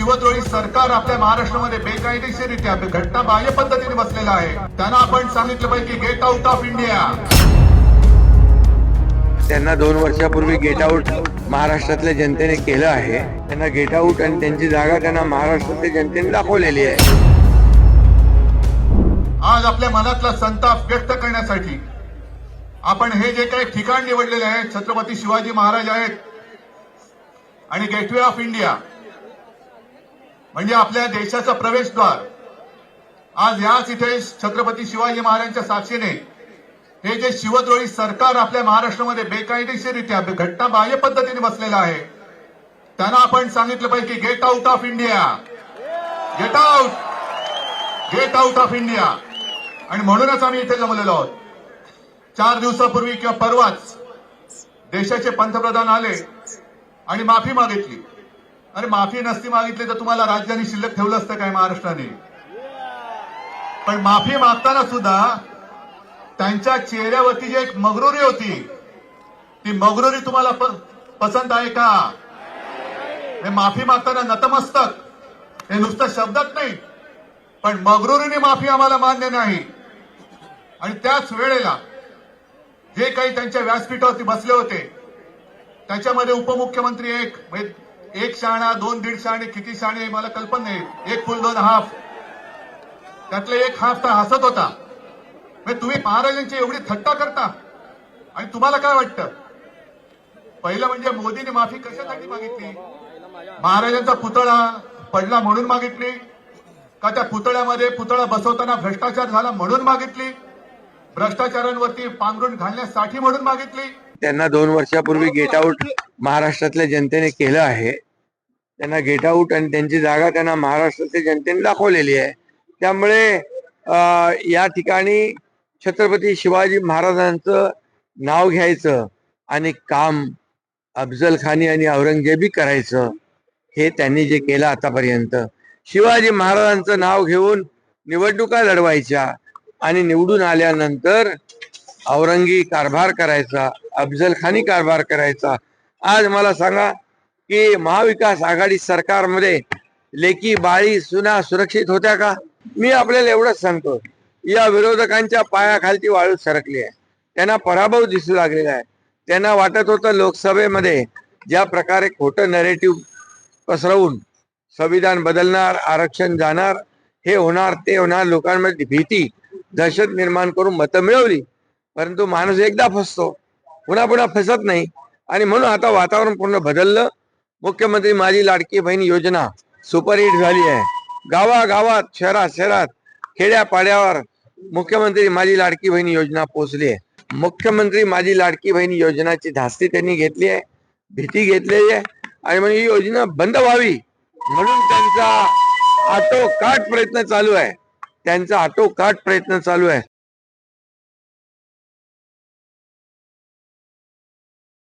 शिवद्रोही सरकार आपल्या महाराष्ट्रामध्ये बेकायदेशीररित्या घटना बाह्य पद्धतीने बसलेलं आहे. त्यांना आपण सांगितलं पाहिजे की गेट आउट ऑफ इंडिया त्यांना दोन वर्षापूर्वी गेट आऊट महाराष्ट्रातल्या जनतेने केलं आहे. त्यांना गेट आऊट आणि त्यांची जागा त्यांना महाराष्ट्रातल्या जनतेने दाखवलेली आहे. आज आपल्या मनातला संताप व्यक्त करण्यासाठी आपण हे जे काही ठिकाण निवडलेले आहे छत्रपती शिवाजी महाराज आहेत आणि गेटवे ऑफ इंडिया म्हणजे आपल्या देशाचा प्रवेशद्वार. आज याच इथे छत्रपती शिवाजी महाराजांच्या साक्षीने हे जे शिवद्रोही सरकार आपल्या महाराष्ट्रामध्ये बेकायदेशीररित्या घटना बाह्य पद्धतीने बसलेलं आहे त्यांना आपण सांगितलं पाहिजे की get out of India get out get out of India आणि म्हणूनच आम्ही इथे जमलेलो आहोत. चार दिवसापूर्वी किंवा परवाच देशाचे पंतप्रधान आले आणि माफी मागितली. अरे माफी नसती मागितली तर तुम्हाला राज्याने शिल्लक ठेवलं असतं काय महाराष्ट्राने? पण माफी मागताना सुद्धा त्यांच्या चेहऱ्यावरती जी एक मगरुरी होती ती मगरुरी तुम्हाला पसंत आहे का? हे माफी मागताना नतमस्तक. हे नुसतं शब्दात नाही. पण मगरुरीने माफी आम्हाला मान्य नाही. आणि त्याच वेळेला जे काही त्यांच्या व्यासपीठावरती बसले होते त्याच्यामध्ये उपमुख्यमंत्री एक म्हणजे एक शाणा दोन दीड शाणे किती शाणे मला कल्पना नाही. एक फुल दोन हाफ. त्यातले एक हाफ तर हसत होता. म्हणजे तुम्ही महाराजांची एवढी थट्टा करता. आणि तुम्हाला काय वाटतं? पहिलं म्हणजे मोदीने माफी कशासाठी मागितली? महाराजांचा पुतळा पडला म्हणून मागितली? का त्या पुतळ्यामध्ये पुतळा बसवताना भ्रष्टाचार झाला म्हणून मागितली? भ्रष्टाचारांवरती पांघरून घालण्यासाठी म्हणून मागितली? त्यांना दोन वर्षापूर्वी गेट आऊट महाराष्ट्रातल्या जनतेने केलं आहे. त्यांना गेट आऊट आणि त्यांची जागा त्यांना महाराष्ट्रातल्या जनतेने दाखवलेली आहे. त्यामुळे या ठिकाणी छत्रपती शिवाजी महाराजांचं नाव घ्यायचं आणि काम अफजल खानी आणि औरंगजेबी करायचं हे त्यांनी जे केलं आतापर्यंत. शिवाजी महाराजांचं नाव घेऊन निवडणुका लढवायच्या आणि निवडून आल्यानंतर औरंगी कारभार करायचा अफजल खानी कारभार करायचा. आज मला सांगा की महाविकास आघाडी सरकारमध्ये लेकी बाळी सुना सुरक्षित होत्या का? मी आपल्याला एवढंच सांगतो या विरोधकांच्या पायाखालची वाळू सरकली आहे. त्यांना पराभव दिसू लागलेला आहे. त्यांना वाटत होतं लोकसभेमध्ये ज्या प्रकारे खोटं नरेटिव्ह पसरवून संविधान बदलणार आरक्षण जाणार हे होणार ते होणार लोकांमध्ये भीती दहशत निर्माण करून मतं मिळवली. परंतु माणूस एकदा फसतो पुन्हा पुन्हा फसत नाही. आणि म्हणून आता वातावरण पूर्ण बदललं. मुख्यमंत्री माझी लाडकी बहीण योजना सुपरहिट झाली आहे. गावागावात शहरात शहरात खेड्यापाड्यावर मुख्यमंत्री माझी लाडकी बहीण योजना पोहोचली आहे. मुख्यमंत्री माझी लाडकी बहीण योजनाची धास्ती त्यांनी घेतली आहे भीती घेतलेली आहे. आणि म्हणून ही योजना बंद व्हावी म्हणून त्यांचा आटोकाट प्रयत्न चालू आहे. त्यांचा आटोकाट प्रयत्न चालू आहे.